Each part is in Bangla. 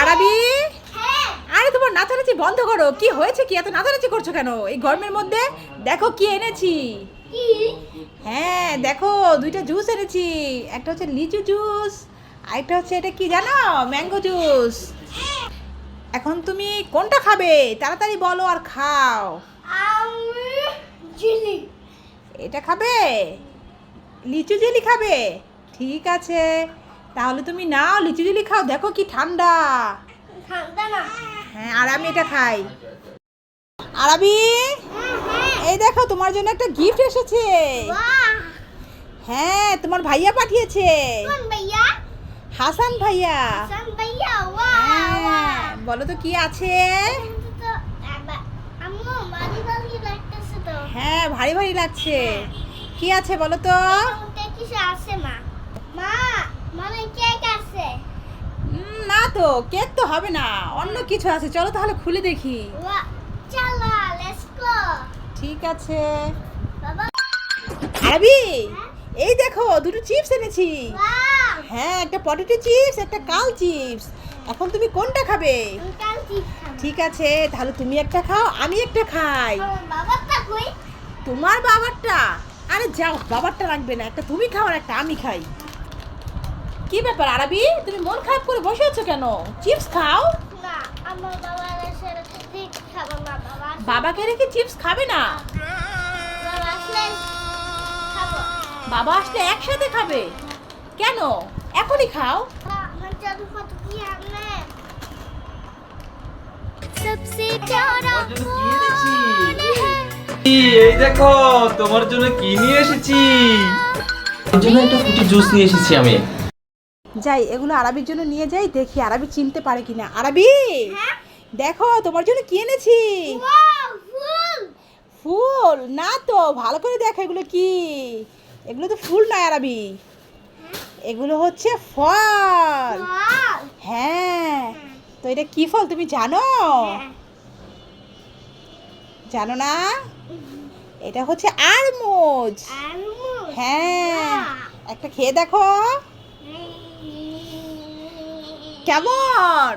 আরবি? হ্যাঁ। আরে তোমার নাচানাচি বন্ধ করো। কি হয়েছে কি? এত নাচানাচি করছ কেন? এই গরমের মধ্যে? দেখো কি এনেছি। হ্যাঁ দেখো দুইটা জুস এনেছি। একটা হচ্ছে লিচু জুস আর একটা হচ্ছে এটা কি জানো? ম্যাঙ্গো জুস এখন তুমি কোনটা খাবে? তাড়াতাড়ি বলো আর খাও। এটা খাবে? লিচু জেলি খাবে? ঠিক আছে। তাহলে তুমি নাও লিচু জুলি খাও দেখো কি ঠান্ডা। ঠান্ডা না? হ্যাঁ আর আমি এটা খাই। আরবি হ্যাঁ হ্যাঁ এই দেখো তোমার জন্য একটা গিফট এসেছে। হ্যাঁ তোমার ভাইয়া পাঠিয়েছে। হাসান ভাইয়া। হ্যাঁ বলো তো কি আছে? হ্যাঁ ভারী ভারী লাগছে। কি আছে বলো তো? আছে মা না তো কেক তো হবে না অন্য কিছু আছে চলো তাহলে খুলে দেখি। চলো লেটস গো ঠিক আছে। আরবি এই দেখো দুটো চিপস এনেছি। হ্যাঁ একটা পটেটো চিপস একটা কাল চিপস। এখন তুমি কোনটা খাবে? ঠিক আছে তাহলে তুমি একটা খাও আমি একটা খাই। তোমার বাবারটা? আরে যাও বাবারটা রাখবে না একটা তুমি খাও আর একটা আমি খাই। কি ব্যাপার আরবি? তুমি মন খারাপ করে বসে আছো কেন? চিপস খাও? বাবাকে রেখে চিপস খাবে না? বাবা আসলে একসাথে খাবে? কেন? এখনই খাও। এই দেখো তোমার জন্য কি নিয়ে এসেছি? জন্য একটা জুস নিয়ে এসেছি আমি। যাই এগুলো আরবির জন্য নিয়ে যাই দেখি আরবি চিনতে পারে কিনা। আরবি? হ্যাঁ। দেখো তোমার জন্য কি এনেছি? ফুল। না তো ভালো করে দেখো এগুলো কি। এগুলো তো ফুল নয় আরবি। এগুলো হচ্ছে ফল। হ্যাঁ। তো এটা কি ফল তুমি জানো? জানো না? এটা হচ্ছে আরমুজ। হ্যাঁ। একটা খেয়ে দেখো। কেমন?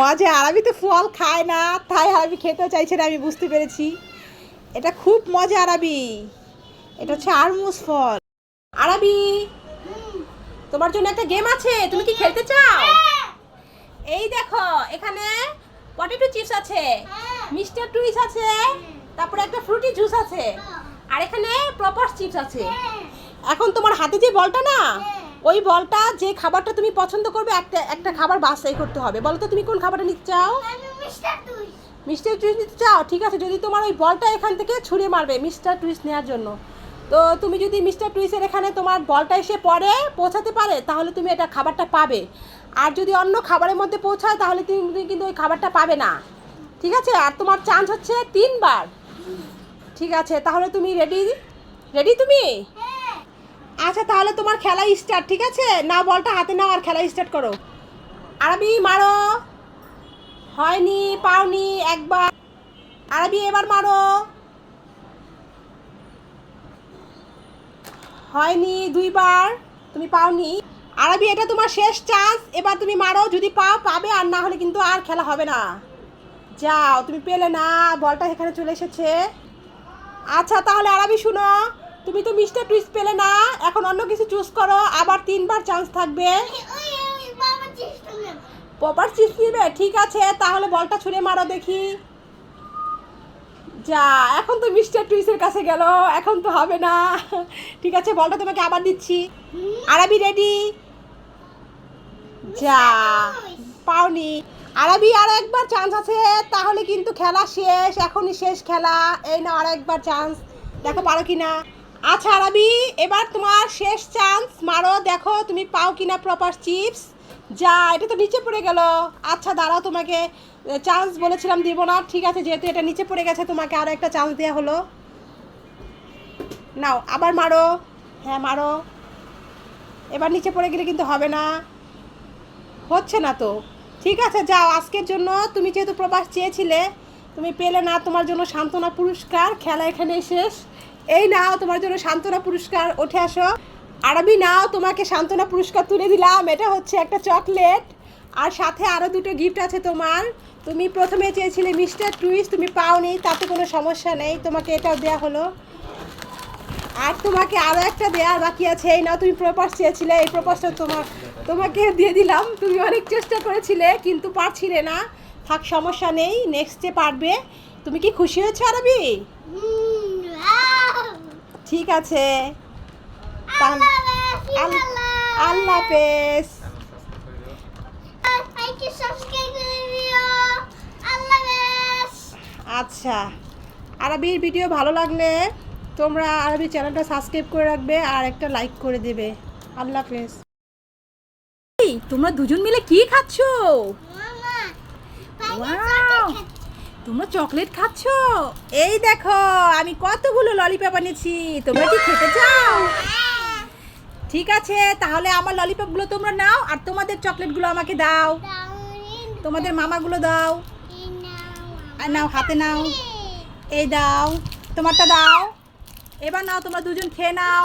মজা। আরবি তো ফল খায় না তাই আরবি খেতেও চাইছে না আমি বুঝতে পেরেছি। এটা খুব মজা আরবি। এটা হচ্ছে আরমুজ ফল। আরবি তোমার জন্য একটা গেম আছে তুমি কি খেলতে চাও? এই দেখো এখানে পটেটো চিপস আছে মিস্টার টুইস আছে তারপরে একটা ফ্রুটি জুস আছে আর এখানে প্রপার চিপস আছে। এখন তোমার হাতে যে বলটা না ওই বলটা যে খাবারটা তুমি পছন্দ করবে একটা একটা খাবার বাছাই করতে হবে। বলো তো তুমি কোন খাবারটা নিতে চাও? Mister Twist. নিতে চাও? ঠিক আছে যদি তোমার ওই বলটা এখান থেকে ছুঁড়ে মারবে মিস্টার টুইস্ট নেওয়ার জন্য। তো তুমি যদি মিস্টার টুইসের এখানে তোমার বলটা এসে পড়ে পৌঁছাতে পারে তাহলে তুমি এটা খাবারটা পাবে। আর যদি অন্য খাবারের মধ্যে পৌঁছায় তাহলে তুমি কিন্তু ওই খাবারটা পাবে না। ঠিক আছে? আর তোমার চান্স হচ্ছে তিনবার। ঠিক আছে তাহলে তুমি রেডি রেডি তুমি? আচ্ছা তাহলে তোমার খেলা স্টার্ট ঠিক আছে? না, বলটা হাতে নাও আর খেলা স্টার্ট করো। আরবি, মারো। হয়নি, পাওনি, একবার। আরবি, এবার মারো। হয়নি, দুইবার। তুমি পাওনি। আরবি, এটা তোমার শেষ চান্স এবার তুমি মারো, যদি পাও, পাবে। আর না হলে কিন্তু আর খেলা হবে না। যাও, তুমি পেলে না। বলটা এখানে চলে এসেছে। আচ্ছা তাহলে আরবি শুনো। তুমি তো মিস্টার টুইস্ট পেলে না। এখন অন্য কিছু চুজ করো আবার তিনবার চান্স থাকবে। প্রপার চিপস নিবে ঠিক আছে তাহলে বলটা ছুঁড়ে মারো দেখি। যা এখন তো মিস্টার টুইসের কাছে গেল এখন তো হবে না। ঠিক আছে বলটা তোমাকে আবার দিচ্ছি। আরবি রেডি যা পাওনি। আরবি আর একবার চান্স আছে তাহলে কিন্তু খেলা শেষ এখনই শেষ খেলা। এই না আর একবার চান্স দেখো পারো কি না আচ্ছা আরবি এবার তোমার শেষ চান্স মারো, দেখো তুমি পাও কিনা প্রপার চিপস যা, এটা তো নিচে পড়ে গেল। আচ্ছা দাঁড়াও, তোমাকে চান্স বলেছিলাম, দিব না। ঠিক আছে, যেহেতু এটা নিচে পড়ে গেছে, তোমাকে আরও একটা চান্স দেওয়া হলো। নাও, আবার মারো। হ্যাঁ মারো। এবার নিচে পড়ে গেলে কিন্তু হবে না। হচ্ছে না তো। ঠিক আছে, যাও, আজকের জন্য তুমি যেহেতু প্রবাস চেয়েছিলে, তুমি পেলে না তোমার জন্য সান্ত্বনা পুরস্কার। খেলা এখানে শেষ। এই নাও, তোমার জন্য সান্ত্বনা পুরস্কার, উঠে আসো। আরবি নাও, তোমাকে সান্ত্বনা পুরস্কার তুলে দিলাম। এটা হচ্ছে একটা চকলেট। আর সাথে আরও দুটো গিফট আছে তোমার। তুমি প্রথমে চেয়েছিলে মিস্টার টুইস্ট, তুমি পাওনি, তাতে কোনো সমস্যা নেই। তোমাকে এটাও দেওয়া হলো। আর তোমাকে আরও একটা দেওয়ার বাকি আছে। এই নাও, তুমি প্রপাস চেয়েছিলে। এই প্রপাসটা তোমার তোমাকে দিয়ে দিলাম। তুমি অনেক চেষ্টা করেছিলে, কিন্তু পারছিলে না। থাক, সমস্যা নেই। নেক্সট নেক্সটে পারবে। তুমি কি খুশি হয়েছো আরবি! ঠিক আছে। তাহলে আল্লাহ আল- আল্লাহ। হাফেজ। আচ্ছা আরবির ভিডিও ভালো লাগলে তোমরা আরবি চ্যানেলটা সাবস্ক্রাইব করে রাখবে আর একটা লাইক করে দেবে। আল্লাহ হাফেজ। তোমরা দুজন মিলে কি খাচ্ছো! তোমরা চকলেট খাচ্ছো? এই দেখো, আমি কতগুলো ললিপপ এনেছি। তোমরা কি খেতে চাও? ঠিক আছে, তাহলে আমার ললিপপগুলো তোমরা নাও, আর তোমাদের চকলেটগুলো আমাকে দাও। তোমাদের মামাগুলো দাও। আর নাও, হাতে নাও। এই দাও, তোমারটা দাও। এবার নাও, তোমরা দুজন খেয়ে নাও।